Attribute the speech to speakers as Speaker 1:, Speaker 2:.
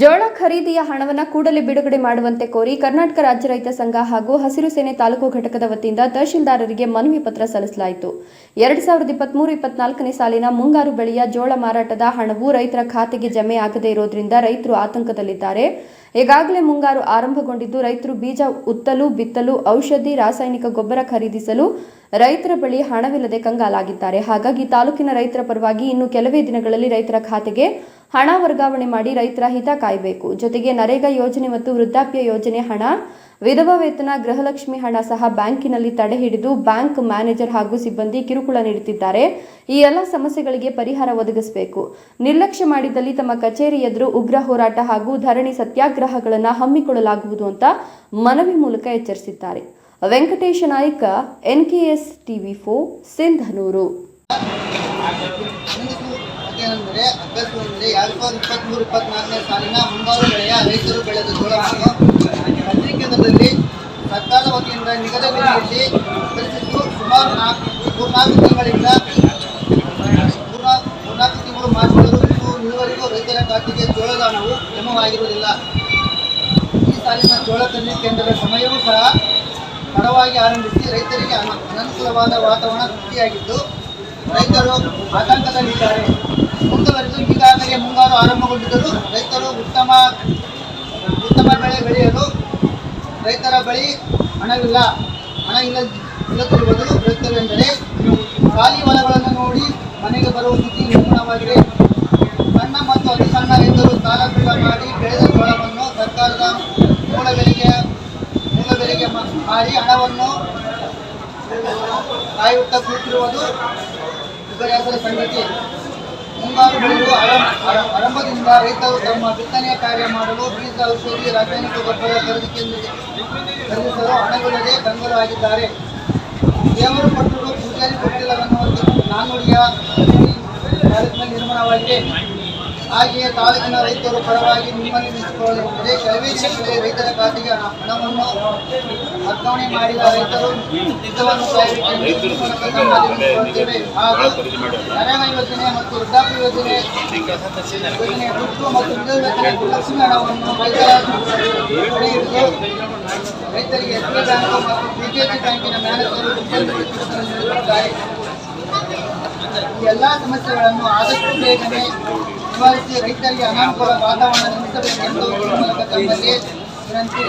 Speaker 1: ಜೋಳ ಖರೀದಿಯ ಹಣವನ್ನು ಕೂಡಲೇ ಬಿಡುಗಡೆ ಮಾಡುವಂತೆ ಕೋರಿ ಕರ್ನಾಟಕ ರಾಜ್ಯ ರೈತ ಸಂಘ ಹಾಗೂ ಹಸಿರು ಸೇನೆ ತಾಲೂಕು ಘಟಕದ ವತಿಯಿಂದ ತಹಶೀಲ್ದಾರರಿಗೆ ಮನವಿ ಪತ್ರ ಸಲ್ಲಿಸಲಾಯಿತು. ಎರಡ್ ಸಾವಿರದ ಇಪ್ಪತ್ಮೂರು ಇಪ್ಪತ್ನಾಲ್ಕನೇ ಸಾಲಿನ ಮುಂಗಾರು ಬೆಳೆಯ ಜೋಳ ಮಾರಾಟದ ಹಣವು ರೈತರ ಖಾತೆಗೆ ಜಮೆ ಆಗದೇ ಇರೋದ್ರಿಂದ ರೈತರು ಆತಂಕದಲ್ಲಿದ್ದಾರೆ. ಈಗಾಗಲೇ ಮುಂಗಾರು ಆರಂಭಗೊಂಡಿದ್ದು, ರೈತರು ಬೀಜ ಉತ್ತಲು, ಬಿತ್ತಲು, ಔಷಧಿ, ರಾಸಾಯನಿಕ ಗೊಬ್ಬರ ಖರೀದಿಸಲು ರೈತರ ಬಳಿ ಹಣವಿಲ್ಲದೆ ಕಂಗಾಲಾಗಿದ್ದಾರೆ. ಹಾಗಾಗಿ ತಾಲೂಕಿನ ರೈತರ ಪರವಾಗಿ ಇನ್ನು ಕೆಲವೇ ದಿನಗಳಲ್ಲಿ ರೈತರ ಖಾತೆಗೆ ಹಣ ವರ್ಗಾವಣೆ ಮಾಡಿ ರೈತರ ಹಿತ ಕಾಯಬೇಕು. ಜೊತೆಗೆ ನರೇಗಾ ಯೋಜನೆ ಮತ್ತು ವೃದ್ಧಾಪ್ಯ ಯೋಜನೆ ಹಣ ವಿಧವಾ ವೇತನ, ಗೃಹಲಕ್ಷ್ಮಿ ಹಣ ಸಹ ಬ್ಯಾಂಕಿನಲ್ಲಿ ತಡೆ ಹಿಡಿದು ಬ್ಯಾಂಕ್ ಮ್ಯಾನೇಜರ್ ಹಾಗೂ ಸಿಬ್ಬಂದಿ ಕಿರುಕುಳ ನೀಡುತ್ತಿದ್ದಾರೆ. ಈ ಎಲ್ಲ ಸಮಸ್ಯೆಗಳಿಗೆ ಪರಿಹಾರ ಒದಗಿಸಬೇಕು. ನಿರ್ಲಕ್ಷ್ಯ ಮಾಡಿದಲ್ಲಿ ತಮ್ಮ ಕಚೇರಿ ಎದುರು ಉಗ್ರ ಹೋರಾಟ ಹಾಗೂ ಧರಣಿ ಸತ್ಯಾಗ್ರಹಗಳನ್ನು ಹಮ್ಮಿಕೊಳ್ಳಲಾಗುವುದು ಅಂತ ಮನವಿ ಮೂಲಕ ಎಚ್ಚರಿಸಿದ್ದಾರೆ. ವೆಂಕಟೇಶ ನಾಯ್ಕ, ಎನ್ಕೆಎಸ್ ಟಿವಿ ಫೋ ಸಿಂಧನೂರು.
Speaker 2: ಕೇಂದ್ರದಲ್ಲಿ ಸರ್ಕಾರದ ವತಿಯಿಂದ ನಿಗದಿ ಬೆಲೆಯಲ್ಲಿ ಕಲಿಸಿದ್ದು ಸುಮಾರು ನಾಲ್ಕು, ಮೂರ್ನಾಲ್ಕು ತಿಂಗಳಿಂದ ಮೂರ್ನಾ- ಮೂರ್ನಾಲ್ಕು ತಿಂಗಳು ಮಾಡಿಕೊಳ್ಳಲು ಇದುವರೆಗೂ ರೈತರ ಖಾತೆಗೆ ಜೋಳದ ಹಣವು ಜಮವಾಗಿರುವುದಿಲ್ಲ. ಈ ಸಾಲಿನ ಜೋಳ ಕೇಂದ್ರದ ಸಮಯವೂ ಸಹ ತಡವಾಗಿ ಆರಂಭಿಸಿ ರೈತರಿಗೆ ಅನ- ಅನನುಕೂಲವಾದ ವಾತಾವರಣ ಸೃಷ್ಟಿಯಾಗಿದ್ದು, ರೈತರು ಆತಂಕದಲ್ಲಿದ್ದಾರೆ. ಮುಂದುವರೆದು ಈಗಾಗಲೇ ಮುಂಗಾರು ಆರಂಭಗೊಂಡಿದ್ದರೂ ರೈತರು ಉತ್ತಮ ಉತ್ತಮ ಬೆಳೆ ಬೆಳೆಯಲು ರೈತರ ಬಳಿ ಹಣವಿಲ್ಲ. ಹಣ ಇಲ್ಲ ಇಲ್ಲದಿರುವುದು ರೈತರು ಎಂದರೆ ಖಾಲಿ ಹೊಲಗಳನ್ನು ನೋಡಿ ಮನೆಗೆ ಬರುವ ಸ್ಥಿತಿ ನಿರ್ಮಾಣವಾಗಿದೆ. ಸಣ್ಣ ಮತ್ತು ಅತಿ ಸಣ್ಣ ರೈತರು ಸಾಲ ಮಾಡಿ ಬೆಳೆದ ಜೋಳವನ್ನು ಸರ್ಕಾರದ ಮೂಲ ಬೆಲೆಗೆ ಮೂಲ ಬೆಲೆಗೆ ಮಾಡಿ ಹಣವನ್ನು ಕಾಯುತ್ತಾ ಕೂತಿರುವುದು ಸಂಗತಿ. ಆರಂಭದಿಂದ ರೈತರು ತಮ್ಮ ಬಿತ್ತನೆಯ ಕಾರ್ಯ ಮಾಡಲು ಬೀಜ, ಔಷಧಿ, ರಾಸಾಯನಿಕ ಗೊಬ್ಬರ ಖರೀದಿ ಖರೀದಿಸಲು ಹಣವಿಲ್ಲದೆ ಕಂಗಾಲು ಆಗಿದ್ದಾರೆ. ದೇವರು ಕೊಟ್ಟರು ಪೂಜಾರಿ ಕೊಟ್ಟಿಲ್ಲವೆನ್ನುವಂತೆ ನಾನುಡಿಯ ತಾಲೂಕಿನಲ್ಲಿ ನಿರ್ಮಾಣವಾಗಿದೆ. ಹಾಗೆಯೇ ತಾಲೂಕಿನ ರೈತರು ಪರವಾಗಿ ನಿಮ್ಮಲ್ಲಿ ನಿಂತುಕೊಳ್ಳುವುದೆಂದರೆ ಕೆಲವೇ ದಿನಗಳಲ್ಲಿ ರೈತರ ಖಾತೆಗೆ ಹಣ- ಹಣವನ್ನು ವರ್ಗಾವಣೆ ಮಾಡಿದ ರೈತರು. ಹಾಗೂ ನರೇಗಾ ಯೋಜನೆ ಮತ್ತು ವೃದ್ಧಾಪ್ಯ ಯೋಜನೆ ಯೋಜನೆ ದುಡ್ಡು ಮತ್ತು ಗುಣಲಕ್ಷ್ಮಿ ಹಣವನ್ನು ರೈತರ ರೈತರಿಗೆ ಎಸ್ ಬ್ಯಾಂಕ್ ಮತ್ತು ಬಿಜೆಪಿ ಬ್ಯಾಂಕಿನ ಮ್ಯಾನೇಜರು ನೀಡುತ್ತಿದ್ದಾರೆ ಈ ಎಲ್ಲ ಸಮಸ್ಯೆಗಳನ್ನು ಆದಷ್ಟು ಬೇಗನೆ ನಿವಾರಿಸಿ ರೈತರಿಗೆ ಅನಾನುಕೂಲ ವಾತಾವರಣ ನಿರ್ಮಿಸಬೇಕೆಂದು ಮೂಲಕ ತಮ್ಮಲ್ಲಿ ವಿನಂತಿ